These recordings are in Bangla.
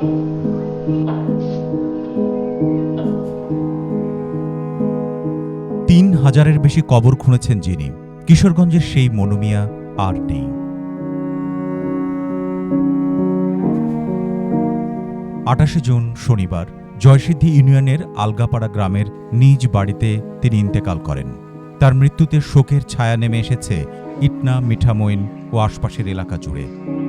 তিন হাজারের বেশি কবর খুঁড়েছেন যিনি। কিশোরগঞ্জের সেই মনুমিয়া আর নেই। আটাশে জুন, শনিবার, জয়সিদ্ধি ইউনিয়নের আলগাপাড়া গ্রামের নিজ বাড়িতে তিনি ইন্তেকাল করেন। তার মৃত্যুতে শোকের ছায়া নেমে এসেছে ইটনা, মিঠামইন ও আশপাশের এলাকা জুড়ে।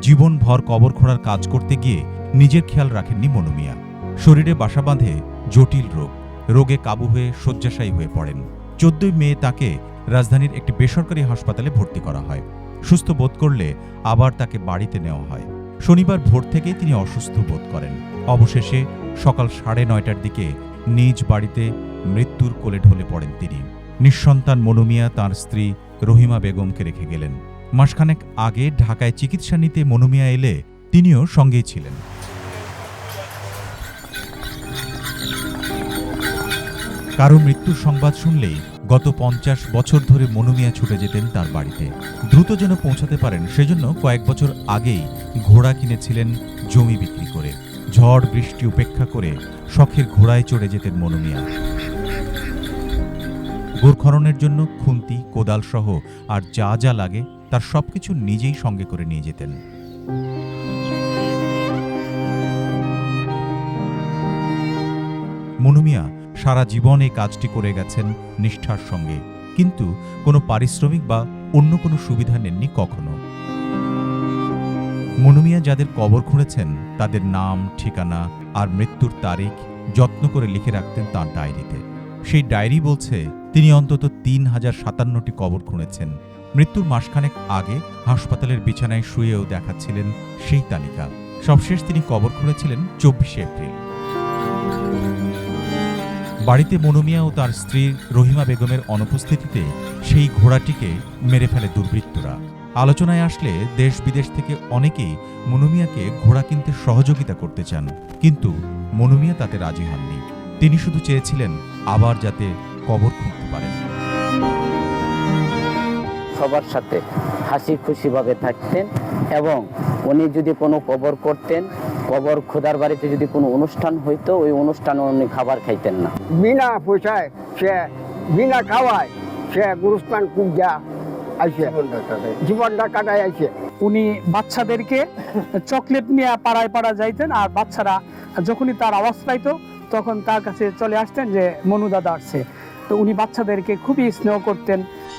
জীবনভর কবর খোঁড়ার কাজ করতে গিয়ে নিজের খেয়াল রাখেননি মনুমিয়া। শরীরে বাসা বাঁধে জটিল রোগ। রোগে কাবু হয়ে শয্যাশায়ী হয়ে পড়েন। চোদ্দই মে তাকে রাজধানীর একটি বেসরকারি হাসপাতালে ভর্তি করা হয়। সুস্থ বোধ করলে আবার তাকে বাড়িতে নেওয়া হয়। শনিবার ভোর থেকেই তিনি অসুস্থ বোধ করেন। অবশেষে সকাল সাড়ে নয়টার দিকে নিজ বাড়িতে মৃত্যুর কোলে ঢলে পড়েন তিনি। নিঃসন্তান মনুমিয়া তার স্ত্রী রহিমা বেগমকে রেখে গেলেন। মাসখানেক আগে ঢাকায় চিকিৎসা নিতে মনুমিয়া এলে তিনিও সঙ্গেই ছিলেন। কারও মৃত্যুর সংবাদ শুনলেই গত পঞ্চাশ বছর ধরে মনুমিয়া ছুটে যেতেন তার বাড়িতে। দ্রুত যেন পৌঁছাতে পারেন, সেজন্য কয়েক বছর আগেই ঘোড়া কিনেছিলেন জমি বিক্রি করে। ঝড়, বৃষ্টি উপেক্ষা করে শখের ঘোড়ায় চড়ে যেতেন মনুমিয়া। গোরখননের জন্য খুন্তি কোদাল সহ আর যা যা লাগে তার সবকিছু নিজেই সঙ্গে করে নিয়ে যেতেন। মনুমিয়া সারা জীবন এই কাজটি করে গেছেন নিষ্ঠার সঙ্গে। কিন্তু কোনো পারিশ্রমিক বা অন্য কোনো সুবিধা নেননি কখনো। মনুমিয়া যাদের কবর খুঁড়েছেন, তাদের নাম, ঠিকানা আর মৃত্যুর তারিখ যত্ন করে লিখে রাখতেন তার ডায়েরিতে। সেই ডায়েরি বলছে, তিনি অন্তত তিন হাজার সাতান্নটি কবর খুঁড়েছেন। মৃত্যুর মাসখানেক আগে হাসপাতালের বিছানায় শুয়েও দেখাচ্ছিলেন সেই তালিকা। সবশেষ তিনি কবর খুঁড়েছিলেন চব্বিশে এপ্রিল। বাড়িতে মনুমিয়া ও তার স্ত্রী রহিমা বেগমের অনুপস্থিতিতে সেই ঘোড়াটিকে মেরে ফেলে দুর্বৃত্তরা। আলোচনায় আসলে দেশ বিদেশ থেকে অনেকেই মনুমিয়াকে ঘোড়া কিনতে সহযোগিতা করতে চান, কিন্তু মনুমিয়া তাতে রাজি হননি। তিনি শুধু চেয়েছিলেন আবার যাতে কবর খুঁজতে পারেন। সবার সাথে হাসি খুশিভাবে থাকতেন এবং উনি যদি কোনো কবর করতেন কবর খোদার বাড়িতে যদি কোনো অনুষ্ঠান হইতো ওই অনুষ্ঠানে উনি খাবার খাইতেন না। বিনা পয়সায় সে বিনা খাওয়ায় সে গুরুস্থান পূজা আইসে। জীবনটা কাটায়। আইসে। উনি বাচ্চাদেরকে চকলেট নিয়ে পাড়ায় পাড়া যাইতেন আর বাচ্চারা যখনই তার আওয়াজ পাইতো তখন তার কাছে চলে আসতেন যে মনু দাদা আসছে। তো উনি বাচ্চাদেরকে খুবই স্নেহ করতেন।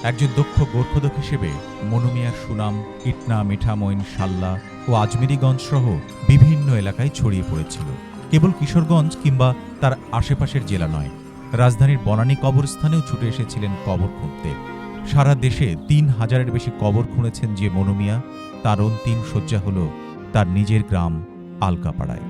একজন দক্ষ গোর্খদক হিসেবে মনুমিয়ার সুনাম, ইটনা, মিঠামইন সাল্লা ও আজমেরিগঞ্জ সহ বিভিন্ন এলাকায় ছড়িয়ে পড়েছিল। কেবল কিশোরগঞ্জ কিংবা তার আশেপাশের জেলা নয়, রাজধানীর বনানী কবরস্থানেও ছুটে এসেছিলেন কবর খুঁড়তে। সারা দেশে তিন হাজারের বেশি কবর খুঁড়েছেন যে মনুমিয়া, তার অন্তিম শয্যা হল তার নিজের গ্রাম আলকাপাড়ায়।